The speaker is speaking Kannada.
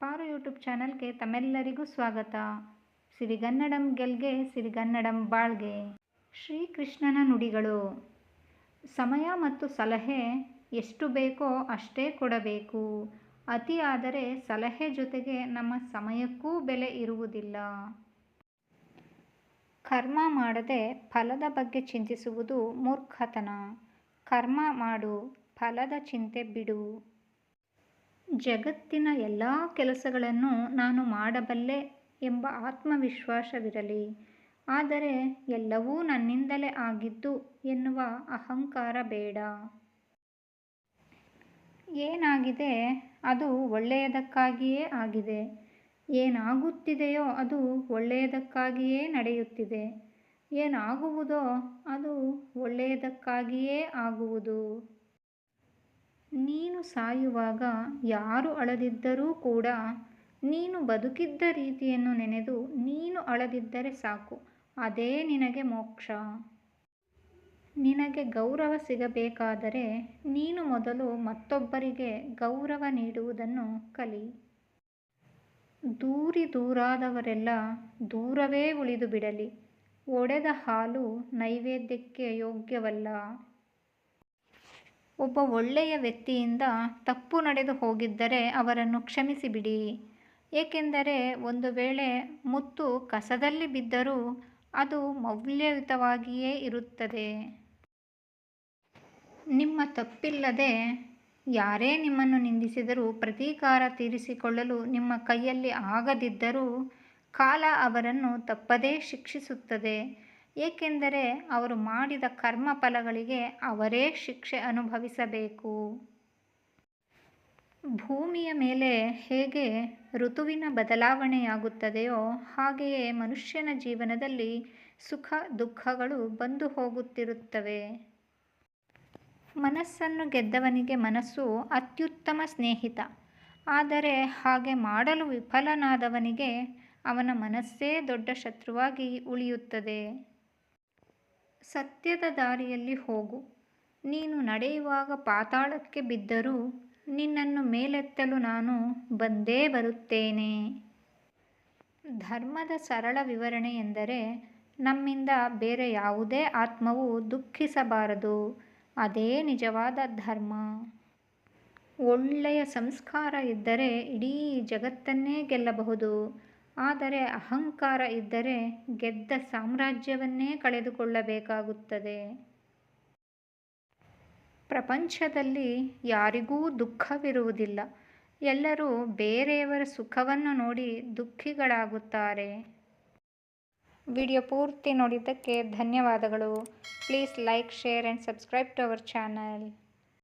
ಪಾರು ಯೂಟ್ಯೂಬ್ ಚಾನಲ್ಗೆ ತಮ್ಮೆಲ್ಲರಿಗೂ ಸ್ವಾಗತ. ಸಿರಿಗನ್ನಡಂ ಗೆಲ್ಗೆ, ಸಿರಿಗನ್ನಡಂ ಬಾಳ್ಗೆ. ಶ್ರೀಕೃಷ್ಣನ ನುಡಿಗಳು. ಸಮಯ ಮತ್ತು ಸಲಹೆ ಎಷ್ಟು ಬೇಕೋ ಅಷ್ಟೇ ಕೊಡಬೇಕು. ಅತಿ ಆದರೆ ಸಲಹೆ ಜೊತೆಗೆ ನಮ್ಮ ಸಮಯಕ್ಕೂ ಬೆಲೆ ಇರುವುದಿಲ್ಲ. ಕರ್ಮ ಮಾಡದೆ ಫಲದ ಬಗ್ಗೆ ಚಿಂತಿಸುವುದು ಮೂರ್ಖತನ. ಕರ್ಮ ಮಾಡು, ಫಲದ ಚಿಂತೆ ಬಿಡು. ಜಗತ್ತಿನ ಎಲ್ಲ ಕೆಲಸಗಳನ್ನು ನಾನು ಮಾಡಬಲ್ಲೆ ಎಂಬ ಆತ್ಮವಿಶ್ವಾಸವಿರಲಿ. ಆದರೆ ಎಲ್ಲವೂ ನನ್ನಿಂದಲೇ ಆಗಿದ್ದು ಎನ್ನುವ ಅಹಂಕಾರ ಬೇಡ. ಏನಾಗಿದೆ? ಅದು ಒಳ್ಳೆಯದಕ್ಕಾಗಿಯೇ ಆಗಿದೆ. ಏನಾಗುತ್ತಿದೆಯೋ ಅದು ಒಳ್ಳೆಯದಕ್ಕಾಗಿಯೇ ನಡೆಯುತ್ತಿದೆ. ಏನಾಗುವುದೋ ಅದು ಒಳ್ಳೆಯದಕ್ಕಾಗಿಯೇ ಆಗುವುದು. ನೀನು ಸಾಯುವಾಗ ಯಾರು ಅಳದಿದ್ದರೂ ಕೂಡ ನೀನು ಬದುಕಿದ್ದ ರೀತಿಯನ್ನು ನೆನೆದು ನೀನು ಅಳದಿದ್ದರೆ ಸಾಕು. ಅದೇ ನಿನಗೆ ಮೋಕ್ಷ. ನಿನಗೆ ಗೌರವ ಸಿಗಬೇಕಾದರೆ ನೀನು ಮೊದಲು ಮತ್ತೊಬ್ಬರಿಗೆ ಗೌರವ ನೀಡುವುದನ್ನು ಕಲಿ. ದೂರಿ ದೂರಾದವರೆಲ್ಲ ದೂರವೇ ಉಳಿದು ಬಿಡಲಿ. ಒಡೆದ ಹಾಲು ನೈವೇದ್ಯಕ್ಕೆ ಯೋಗ್ಯವಲ್ಲ. ಒಬ್ಬ ಒಳ್ಳೆಯ ವ್ಯಕ್ತಿಯಿಂದ ತಪ್ಪು ನಡೆದು ಹೋಗಿದ್ದರೆ ಅವರನ್ನು ಕ್ಷಮಿಸಿಬಿಡಿ. ಏಕೆಂದರೆ ಒಂದು ವೇಳೆ ಮುತ್ತು ಕಸದಲ್ಲಿ ಬಿದ್ದರೂ ಅದು ಮೌಲ್ಯಯುತವಾಗಿಯೇ ಇರುತ್ತದೆ. ನಿಮ್ಮ ತಪ್ಪಿಲ್ಲದೆ ಯಾರೇ ನಿಮ್ಮನ್ನು ನಿಂದಿಸಿದರೂ ಪ್ರತೀಕಾರ ತೀರಿಸಿಕೊಳ್ಳಲು ನಿಮ್ಮ ಕೈಯಲ್ಲಿ ಆಗದಿದ್ದರೂ ಕಾಲ ಅವರನ್ನು ತಪ್ಪದೇ ಶಿಕ್ಷಿಸುತ್ತದೆ. ಏಕೆಂದರೆ ಅವರು ಮಾಡಿದ ಕರ್ಮ ಫಲಗಳಿಗೆ ಅವರೇ ಶಿಕ್ಷೆ ಅನುಭವಿಸಬೇಕು. ಭೂಮಿಯ ಮೇಲೆ ಹೇಗೆ ಋತುವಿನ ಬದಲಾವಣೆಯಾಗುತ್ತದೆಯೋ ಹಾಗೆಯೇ ಮನುಷ್ಯನ ಜೀವನದಲ್ಲಿ ಸುಖ ದುಃಖಗಳು ಬಂದು ಹೋಗುತ್ತಿರುತ್ತವೆ. ಮನಸ್ಸನ್ನು ಗೆದ್ದವನಿಗೆ ಮನಸ್ಸು ಅತ್ಯುತ್ತಮ ಸ್ನೇಹಿತ. ಆದರೆ ಹಾಗೆ ಮಾಡಲು ವಿಫಲನಾದವನಿಗೆ ಅವನ ಮನಸ್ಸೇ ದೊಡ್ಡ ಶತ್ರುವಾಗಿ ಉಳಿಯುತ್ತದೆ. ಸತ್ಯದ ದಾರಿಯಲ್ಲಿ ಹೋಗು. ನೀನು ನಡೆಯುವಾಗ ಪಾತಾಳಕ್ಕೆ ಬಿದ್ದರೂ ನಿನ್ನನ್ನು ಮೇಲೆತ್ತಲು ನಾನು ಬಂದೇ ಬರುತ್ತೇನೆ. ಧರ್ಮದ ಸರಳ ವಿವರಣೆ ಎಂದರೆ ನಮ್ಮಿಂದ ಬೇರೆ ಯಾವುದೇ ಆತ್ಮವು ದುಃಖಿಸಬಾರದು. ಅದೇ ನಿಜವಾದ ಧರ್ಮ. ಒಳ್ಳೆಯ ಸಂಸ್ಕಾರ ಇದ್ದರೆ ಇಡೀ ಜಗತ್ತನ್ನೇ ಗೆಲ್ಲಬಹುದು. ಆದರೆ ಅಹಂಕಾರ ಇದ್ದರೆ ಗೆದ್ದ ಸಾಮ್ರಾಜ್ಯವನ್ನೇ ಕಳೆದುಕೊಳ್ಳಬೇಕಾಗುತ್ತದೆ. ಪ್ರಪಂಚದಲ್ಲಿ ಯಾರಿಗೂ ದುಃಖವಿರುವುದಿಲ್ಲ. ಎಲ್ಲರೂ ಬೇರೆಯವರ ಸುಖವನ್ನು ನೋಡಿ ದುಃಖಿಗಳಾಗುತ್ತಾರೆ. ವಿಡಿಯೋ ಪೂರ್ತಿ ನೋಡಿದ್ದಕ್ಕೆ ಧನ್ಯವಾದಗಳು. Please like, share, and subscribe to our channel.